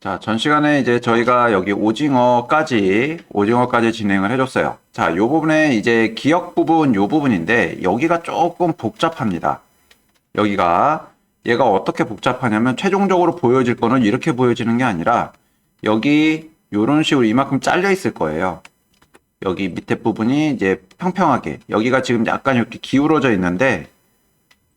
자, 전 시간에 이제 저희가 여기 오징어까지, 오징어까지 진행을 해줬어요. 자, 요 부분에 이제 기억 부분, 요 부분인데, 여기가 조금 복잡합니다. 여기가, 얘가 어떻게 복잡하냐면, 최종적으로 보여질 거는 이렇게 보여지는 게 아니라, 여기, 요런 식으로 이만큼 잘려 있을 거예요. 여기 밑에 부분이 이제 평평하게, 여기가 지금 약간 이렇게 기울어져 있는데,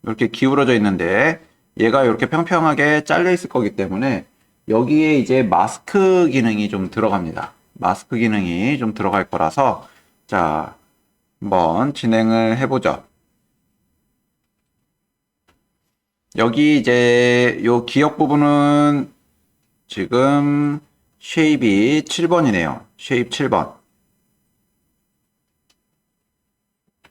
이렇게 기울어져 있는데, 얘가 이렇게 평평하게 잘려 있을 거기 때문에, 여기에 이제 마스크 기능이 좀 들어갑니다. 마스크 기능이 좀 들어갈 거라서 자 한번 진행을 해보죠. 여기 이제 요 기억 부분은 지금 쉐입이 7번이네요. 쉐입 7번.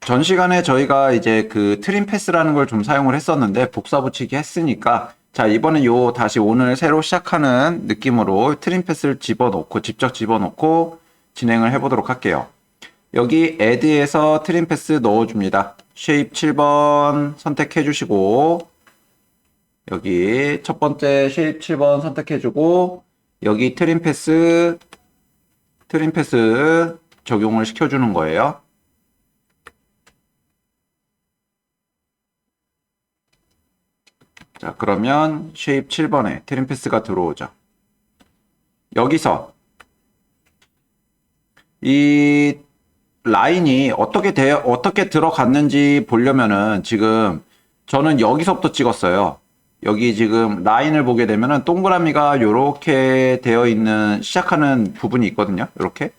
전 시간에 저희가 이제 그 트림 패스라는 걸 좀 사용을 했었는데 복사 붙이기 했으니까 자, 이번엔 요 다시 오늘 새로 시작하는 느낌으로 트림 패스를 집어넣고 직접 집어넣고 진행을 해보도록 할게요. 여기 add에서 트림 패스 넣어줍니다. 쉐입 7번 선택해 주시고 여기 첫 번째 쉐입 7번 선택해 주고 여기 트림 패스 트림 패스 적용을 시켜 주는 거예요. 자, 그러면 쉐입 7번에 트림 패스가 들어오죠. 여기서 이 라인이 어떻게 되 어떻게 들어갔는지 보려면은 지금 저는 여기서부터 찍었어요. 여기 지금 라인을 보게 되면은 동그라미가 이렇게 되어 있는 시작하는 부분이 있거든요. 이렇게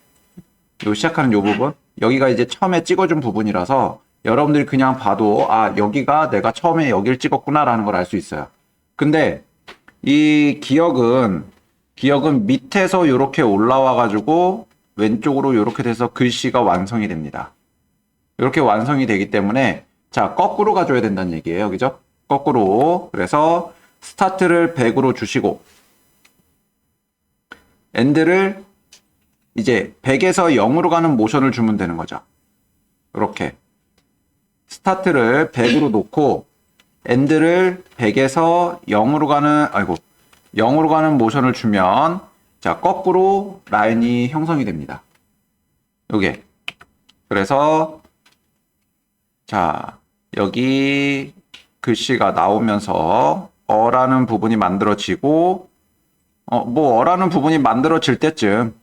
요 시작하는 요 부분 여기가 이제 처음에 찍어준 부분이라서 여러분들이 그냥 봐도 아 여기가 내가 처음에 여기를 찍었구나라는 걸 알 수 있어요. 근데 이 기억은 기억은 밑에서 이렇게 올라와 가지고 왼쪽으로 이렇게 돼서 글씨가 완성이 됩니다. 이렇게 완성이 되기 때문에 자 거꾸로 가줘야 된다는 얘기예요. 그죠? 거꾸로 그래서 스타트를 100으로 주시고 엔드를 이제 100에서 0으로 가는 모션을 주면 되는 거죠. 이렇게 스타트를 100으로 놓고 엔드를 100에서 0으로 가는 아이고 0으로 가는 모션을 주면 자 거꾸로 라인이 형성이 됩니다. 요게 그래서 자 여기 글씨가 나오면서 어라는 부분이 만들어지고 어 뭐 어라는 부분이 만들어질 때쯤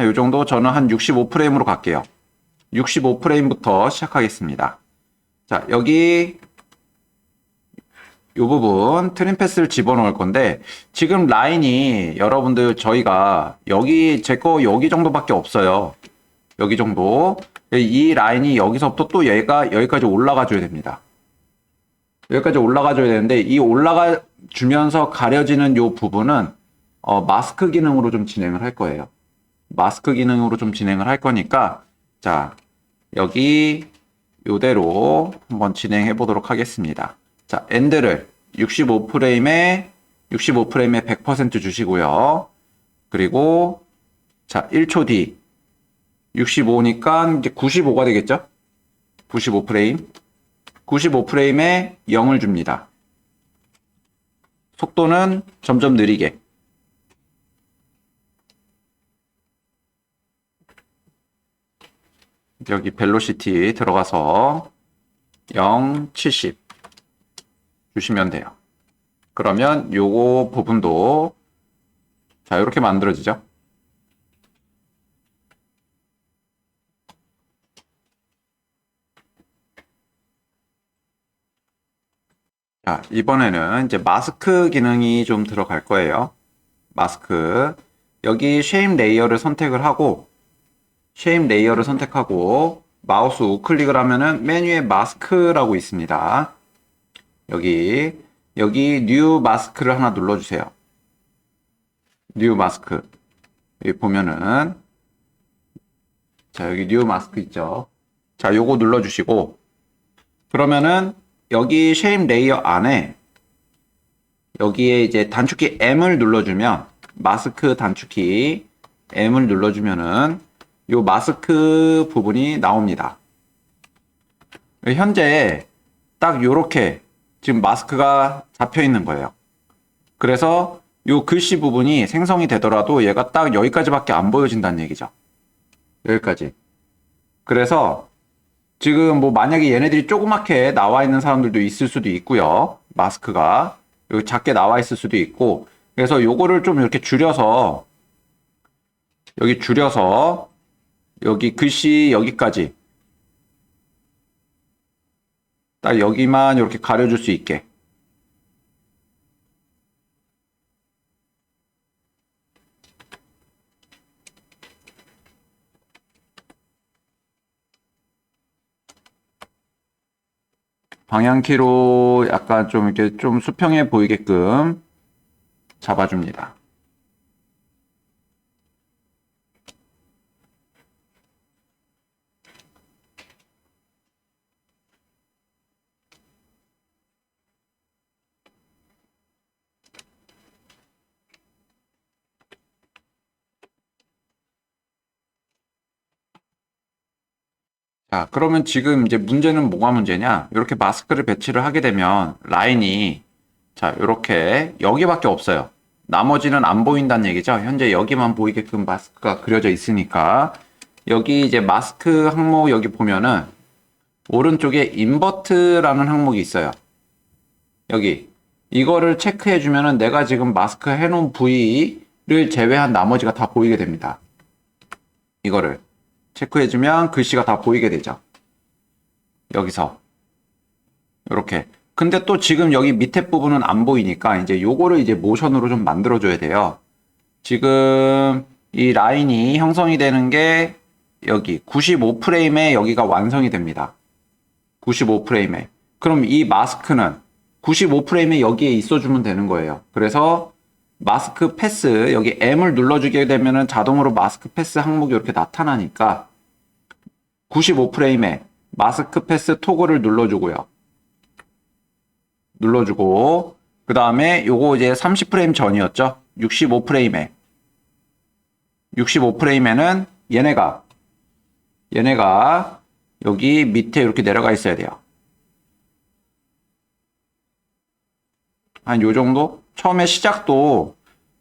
이 정도 저는 한 65프레임으로 갈게요. 65프레임부터 시작하겠습니다. 자, 여기 이 부분 트림 패스를 집어넣을 건데 지금 라인이 여러분들 저희가 여기 제 거 여기 정도밖에 없어요. 여기 정도. 이 라인이 여기서부터 또 얘가 여기까지 올라가 줘야 됩니다. 여기까지 올라가 줘야 되는데 이 올라가 주면서 가려지는 이 부분은 어, 마스크 기능으로 좀 진행을 할 거예요. 마스크 기능으로 좀 진행을 할 거니까 자 여기 요대로 한번 진행해 보도록 하겠습니다. 자, 엔드를 65프레임에 65프레임에 100% 주시고요. 그리고 자, 1초 뒤 65니까 이제 95가 되겠죠? 95프레임. 95프레임에 0을 줍니다. 속도는 점점 느리게. 여기 벨로시티 들어가서 0, 70 주시면 돼요. 그러면 요거 부분도 자 이렇게 만들어지죠. 자 이번에는 이제 마스크 기능이 좀 들어갈 거예요. 마스크 여기 쉐임 레이어를 선택을 하고 쉐임 레이어를 선택하고 마우스 우클릭을 하면은 메뉴에 마스크라고 있습니다. 여기 여기 뉴 마스크를 하나 눌러주세요. 뉴 마스크 여기 보면은 자 여기 뉴 마스크 있죠. 자 요거 눌러주시고 그러면은 여기 쉐임 레이어 안에 여기에 이제 단축키 M을 눌러주면 마스크 단축키 M을 눌러주면은 요 마스크 부분이 나옵니다. 현재 딱 요렇게 지금 마스크가 잡혀 있는 거예요. 그래서 요 글씨 부분이 생성이 되더라도 얘가 딱 여기까지밖에 안 보여진다는 얘기죠. 여기까지. 그래서 지금 뭐 만약에 얘네들이 조그맣게 나와 있는 사람들도 있을 수도 있고요. 마스크가 여기 작게 나와 있을 수도 있고 그래서 요거를 좀 이렇게 줄여서 여기 줄여서 여기 글씨 여기까지 딱 여기만 이렇게 가려줄 수 있게 방향키로 약간 좀 이렇게 좀 수평해 보이게끔 잡아줍니다. 자, 그러면 지금 이제 문제는 뭐가 문제냐? 이렇게 마스크를 배치를 하게 되면 라인이 자, 이렇게 여기밖에 없어요. 나머지는 안 보인다는 얘기죠. 현재 여기만 보이게끔 마스크가 그려져 있으니까 여기 이제 마스크 항목 여기 보면은 오른쪽에 인버트라는 항목이 있어요. 여기 이거를 체크해 주면은 내가 지금 마스크 해놓은 부위를 제외한 나머지가 다 보이게 됩니다. 이거를 체크해주면 글씨가 다 보이게 되죠. 여기서 이렇게 근데 또 지금 여기 밑에 부분은 안 보이니까 이제 요거를 이제 모션으로 좀 만들어 줘야 돼요. 지금 이 라인이 형성이 되는 게 여기 95프레임에 여기가 완성이 됩니다. 95프레임에. 그럼 이 마스크는 95프레임에 여기에 있어주면 되는 거예요. 그래서 마스크 패스 여기 M을 눌러주게 되면은 자동으로 마스크 패스 항목이 이렇게 나타나니까 95프레임에 마스크 패스 토글을 눌러주고요. 눌러주고 그 다음에 요거 이제 30프레임 전이었죠. 65프레임에 65프레임에는 얘네가 얘네가 여기 밑에 이렇게 내려가 있어야 돼요. 한 요 정도? 처음에 시작도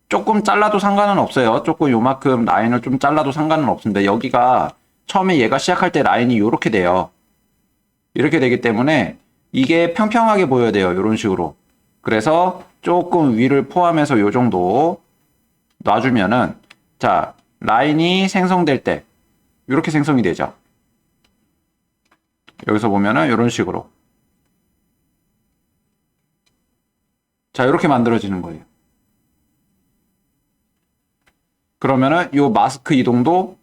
조금 잘라도 상관은 없어요. 조금 요만큼 라인을 좀 잘라도 상관은 없습니다. 여기가 처음에 얘가 시작할 때 라인이 이렇게 돼요. 이렇게 되기 때문에 이게 평평하게 보여야 돼요. 이런 식으로. 그래서 조금 위를 포함해서 요 정도 놔주면은 자 라인이 생성될 때 이렇게 생성이 되죠. 여기서 보면은 이런 식으로 자 이렇게 만들어지는 거예요. 그러면은 요 마스크 이동도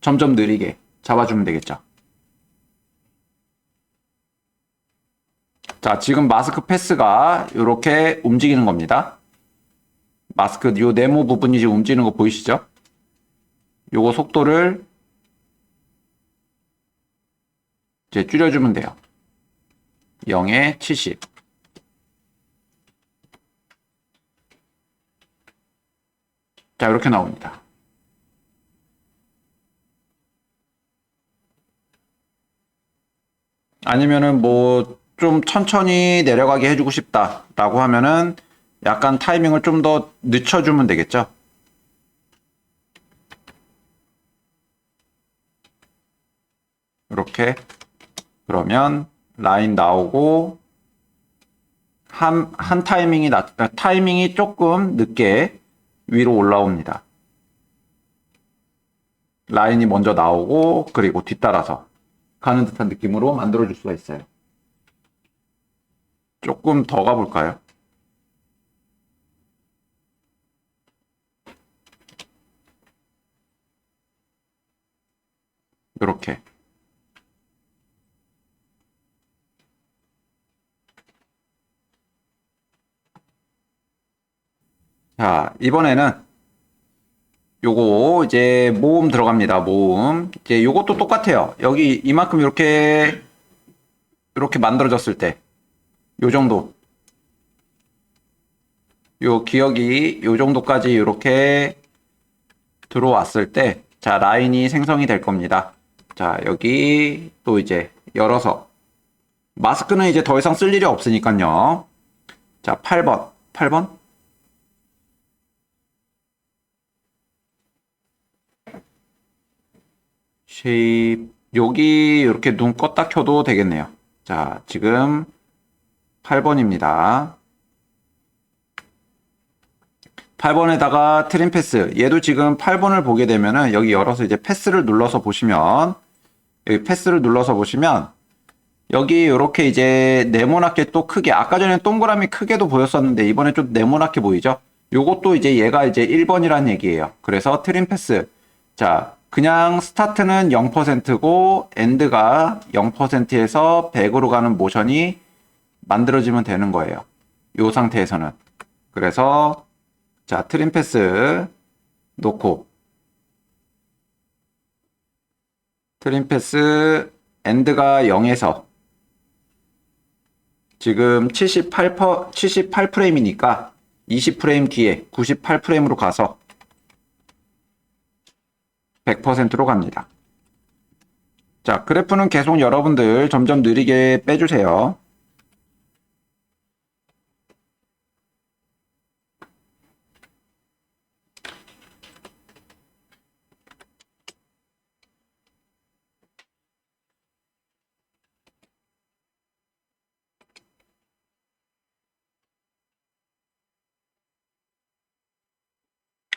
점점 느리게 잡아주면 되겠죠. 자, 지금 마스크 패스가 이렇게 움직이는 겁니다. 마스크 요 네모 부분이 지금 움직이는 거 보이시죠? 요거 속도를 이제 줄여주면 돼요. 0에 70. 자, 이렇게 나옵니다. 아니면은 뭐 좀 천천히 내려가게 해주고 싶다라고 하면은 약간 타이밍을 좀 더 늦춰주면 되겠죠. 이렇게 그러면 라인 나오고 한, 한 타이밍이 낮, 타이밍이 조금 늦게 위로 올라옵니다. 라인이 먼저 나오고 그리고 뒤따라서 가는 듯한 느낌으로 만들어 줄 수가 있어요. 조금 더 가볼까요? 이렇게 자 이번에는 요거 이제 모음 들어갑니다. 모음. 이제 요것도 똑같아요. 여기 이만큼 이렇게 이렇게 만들어졌을 때 요 정도. 요 기억이 요 정도까지 이렇게 들어왔을 때 자, 라인이 생성이 될 겁니다. 자, 여기 또 이제 열어서 마스크는 이제 더 이상 쓸 일이 없으니까요. 자, 8번. 8번? 쉐입 여기 이렇게 눈 껐다 켜도 되겠네요. 자, 지금 8번입니다. 8번에다가 트림 패스. 얘도 지금 8번을 보게 되면은 여기 열어서 이제 패스를 눌러서 보시면 여기 패스를 눌러서 보시면 여기 이렇게 이제 네모나게 또 크게 아까 전에 동그라미 크게도 보였었는데 이번에 좀 네모나게 보이죠? 요것도 이제 얘가 이제 1번이란 얘기예요. 그래서 트림 패스. 자, 그냥 스타트는 0%고 엔드가 0%에서 100으로 가는 모션이 만들어지면 되는 거예요. 요 상태에서는. 그래서 자, 트림 패스 놓고 트림 패스 엔드가 0에서 지금 78, 78프레임이니까 20프레임 뒤에 98프레임으로 가서 100%로 갑니다. 자, 그래프는 계속 여러분들 점점 느리게 빼주세요.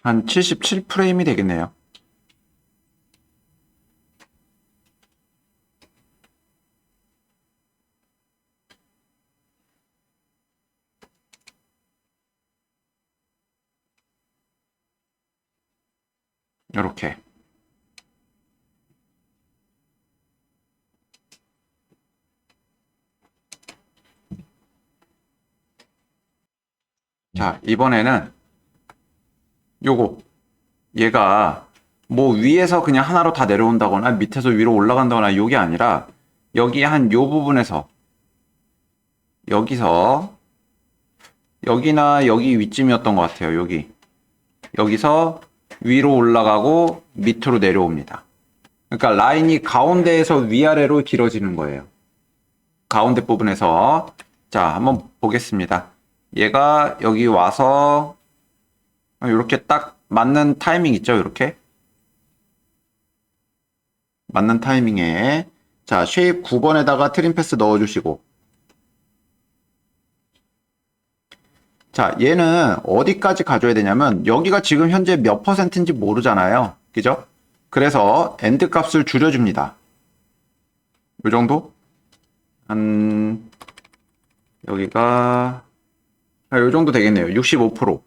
한 77프레임이 되겠네요. 이렇게. 자 이번에는 요거. 얘가 뭐 위에서 그냥 하나로 다 내려온다거나 밑에서 위로 올라간다거나 요게 아니라 여기 한 요 부분에서 여기서 여기나 여기 위쯤이었던 것 같아요 여기. 여기서 위로 올라가고 밑으로 내려옵니다. 그러니까 라인이 가운데에서 위아래로 길어지는 거예요. 가운데 부분에서. 자 한번 보겠습니다. 얘가 여기 와서 이렇게 딱 맞는 타이밍 있죠, 이렇게. 맞는 타이밍에. 자, 쉐입 9번에다가 트림 패스 넣어 주시고 자, 얘는 어디까지 가져야 되냐면 여기가 지금 현재 몇 퍼센트인지 모르잖아요. 그죠? 그래서 엔드 값을 줄여 줍니다. 요 정도? 한 여기가 아, 요 정도 되겠네요. 65%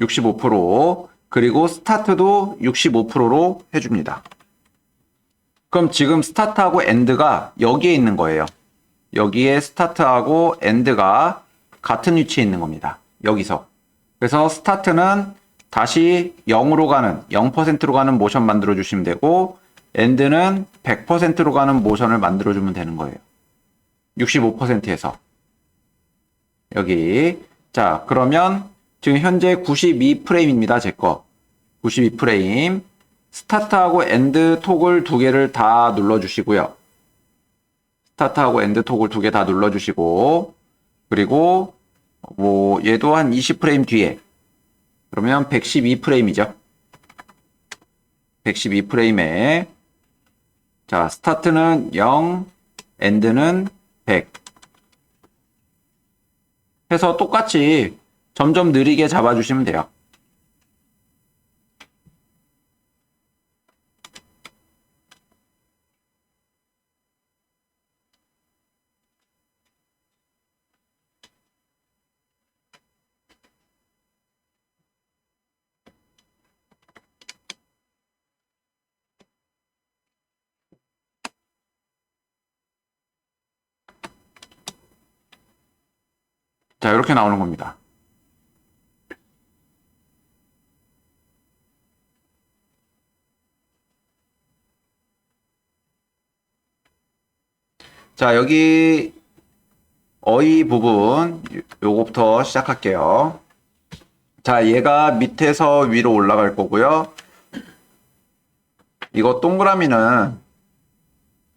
65% 그리고 스타트도 65%로 해줍니다. 그럼 지금 스타트하고 엔드가 여기에 있는 거예요. 여기에 스타트하고 엔드가 같은 위치에 있는 겁니다. 여기서. 그래서 스타트는 다시 0으로 가는 0%로 가는 모션 만들어 주시면 되고 엔드는 100%로 가는 모션을 만들어 주면 되는 거예요. 65%에서 여기 자 그러면 지금 현재 92프레임입니다. 제 거. 92프레임. 스타트하고 엔드 토글 두 개를 다 눌러 주시고요. 스타트하고 엔드 토글 두개 다 눌러 주시고 그리고 뭐 얘도 한 20프레임 뒤에 그러면 112프레임이죠. 112프레임에 자 스타트는 0 엔드는 100 해서 똑같이 점점 느리게 잡아주시면 돼요. 자, 이렇게 나오는 겁니다. 자, 여기 어휘 부분 요거부터 시작할게요. 자, 얘가 밑에서 위로 올라갈 거고요. 이거 동그라미는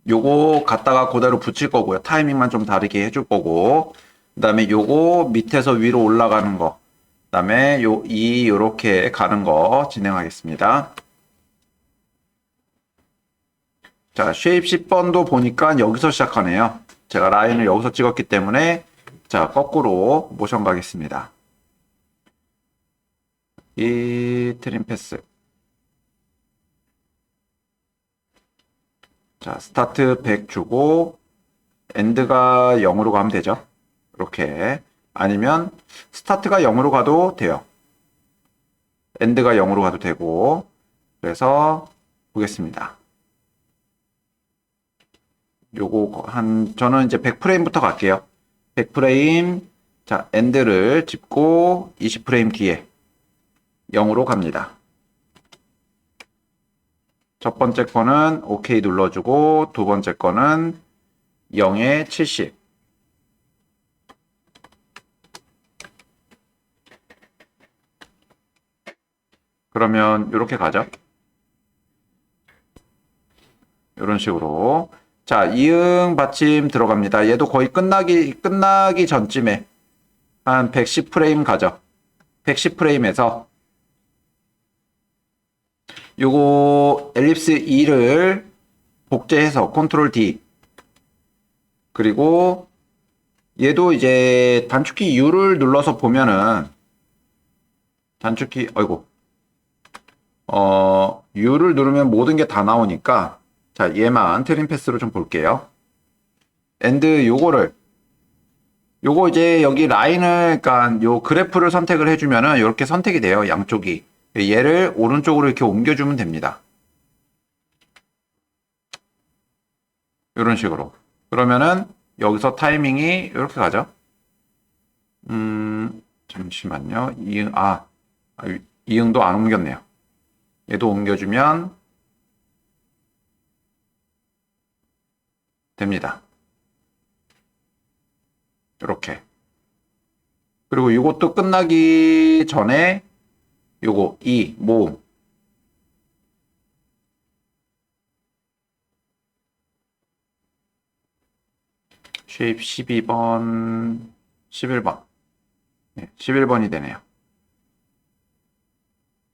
요거 갖다가 그대로 붙일 거고요. 타이밍만 좀 다르게 해줄 거고. 그 다음에 요거 밑에서 위로 올라가는 거. 그 다음에 요, 이, 요렇게 가는 거 진행하겠습니다. 자, 쉐입 10번도 보니까 여기서 시작하네요. 제가 라인을 여기서 찍었기 때문에 자, 거꾸로 모션 가겠습니다. 이 트림 패스. 자, 스타트 100 주고 엔드가 0으로 가면 되죠. 이렇게. 아니면 스타트가 0으로 가도 돼요. 엔드가 0으로 가도 되고. 그래서 보겠습니다. 요거 한 저는 이제 100프레임부터 갈게요. 100프레임 자, 엔드를 짚고 20프레임 뒤에 0으로 갑니다. 첫 번째 거는 OK 눌러주고 두 번째 거는 0에 70 그러면 이렇게 가죠. 이런 식으로 자 이응 받침 들어갑니다. 얘도 거의 끝나기 끝나기 전쯤에 한 110프레임 가죠. 110프레임에서 요거 엘립스 2를 복제해서 컨트롤 D 그리고 얘도 이제 단축키 U를 눌러서 보면은 단축키 아이고 어 U를 누르면 모든 게 다 나오니까 자 얘만 트림 패스로 좀 볼게요 엔드 요거를 요거 이제 여기 라인을 그러니까 요 그래프를 선택을 해주면은 이렇게 선택이 돼요 양쪽이 얘를 오른쪽으로 이렇게 옮겨주면 됩니다. 이런 식으로. 그러면은 여기서 타이밍이 이렇게 가죠. 음, 잠시만요. 이응, 아, 아, 이응도 안 옮겼네요. 얘도 옮겨주면 됩니다. 이렇게. 그리고 이것도 끝나기 전에 요거 2 모음 쉐입 12번 11번 네, 11번이 되네요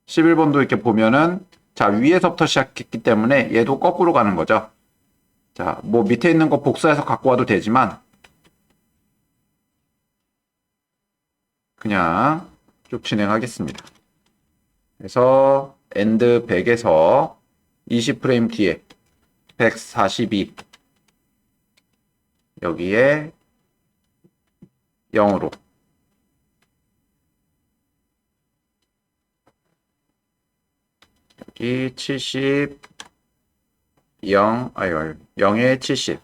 11번도 이렇게 보면은 자 위에서부터 시작했기 때문에 얘도 거꾸로 가는 거죠. 자 뭐 밑에 있는 거 복사해서 갖고 와도 되지만 그냥 쭉 진행하겠습니다. 그래서 엔드 100에서 20프레임 뒤에 142 여기에 0으로 여기 70 0 아유 0에 70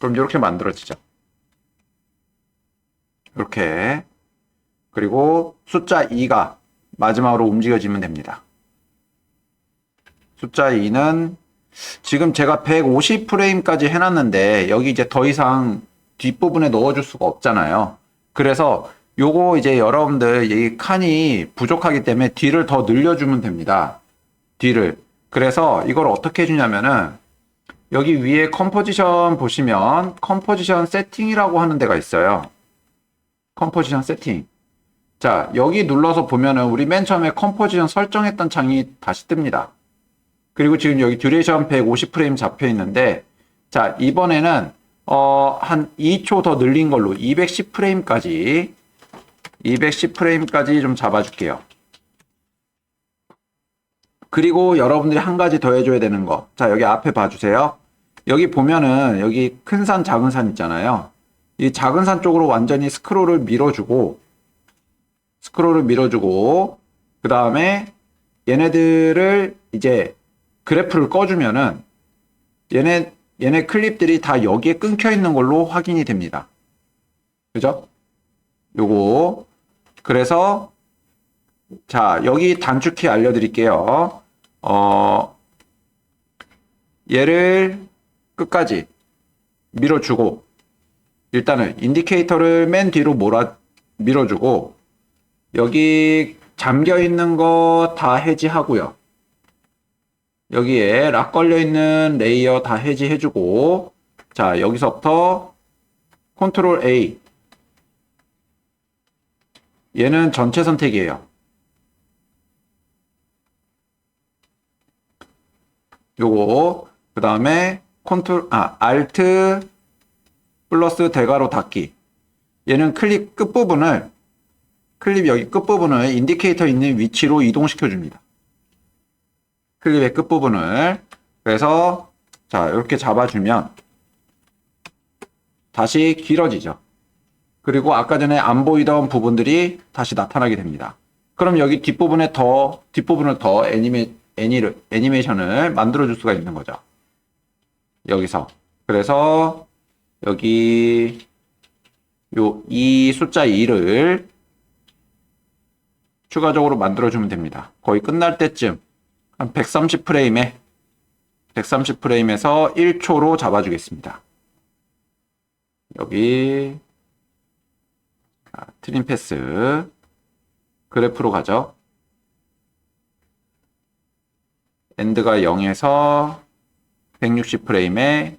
그럼 이렇게 만들어지죠 이렇게 그리고 숫자 2가 마지막으로 움직여지면 됩니다. 숫자 2는 지금 제가 150프레임까지 해놨는데 여기 이제 더 이상 뒷부분에 넣어줄 수가 없잖아요. 그래서 요거 이제 여러분들 이 칸이 부족하기 때문에 뒤를 더 늘려주면 됩니다. 뒤를. 그래서 이걸 어떻게 해주냐면은 여기 위에 컴포지션 보시면 컴포지션 세팅이라고 하는 데가 있어요. 컴포지션 세팅. 자, 여기 눌러서 보면은 우리 맨 처음에 컴포지션 설정했던 창이 다시 뜹니다. 그리고 지금 여기 듀레이션 150프레임 잡혀 있는데, 자, 이번에는, 어, 한 2초 더 늘린 걸로 210프레임까지, 210프레임까지 좀 잡아줄게요. 그리고 여러분들이 한 가지 더 해줘야 되는 거. 자, 여기 앞에 봐주세요. 여기 보면은, 여기 큰 산, 작은 산 있잖아요. 이 작은 산 쪽으로 완전히 스크롤을 밀어주고, 스크롤을 밀어주고 그 다음에 얘네들을 이제 그래프를 꺼주면은 얘네 얘네 클립들이 다 여기에 끊겨 있는 걸로 확인이 됩니다. 그죠? 요거 그래서 자 여기 단축키 알려드릴게요. 어 얘를 끝까지 밀어주고 일단은 인디케이터를 맨 뒤로 몰아 밀어주고 여기 잠겨 있는 거 다 해지하고요. 여기에 락 걸려 있는 레이어 다 해지해 주고 자, 여기서부터 컨트롤 A 얘는 전체 선택이에요. 요거 그 다음에 컨트롤 아 알트 플러스 대괄호 닫기. 얘는 클립 끝부분을 클립 여기 끝부분을 인디케이터 있는 위치로 이동시켜 줍니다. 클립의 끝부분을. 그래서 자 이렇게 잡아주면 다시 길어지죠 그리고 아까 전에 안 보이던 부분들이 다시 나타나게 됩니다 그럼 여기 뒷부분에 더 뒷부분을 더 애니메 애니를 애니메이션을 만들어 줄 수가 있는 거죠. 여기서 그래서 여기 요 이 숫자 2를 추가적으로 만들어 주면 됩니다. 거의 끝날 때쯤 한 130 프레임에 130 프레임에서 1초로 잡아 주겠습니다. 여기 자, 트림 패스 그래프로 가죠. 엔드가 0에서 160 프레임에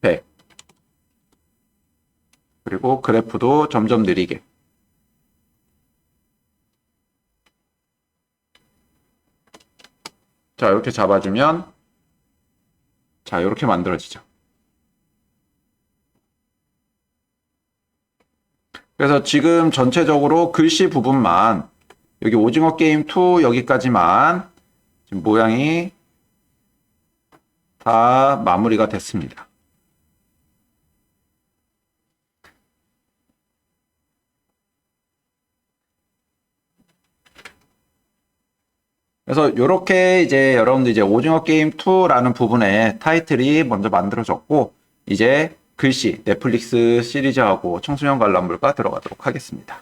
100. 그리고 그래프도 점점 느리게. 자, 이렇게 잡아주면 자, 이렇게 만들어지죠. 그래서 지금 전체적으로 글씨 부분만 여기 오징어 게임 2 여기까지만 지금 모양이 다 마무리가 됐습니다. 그래서 이렇게 이제 여러분들 이제 오징어 게임 2라는 부분에 타이틀이 먼저 만들어졌고 이제 글씨 넷플릭스 시리즈하고 청소년 관람물과 들어가도록 하겠습니다.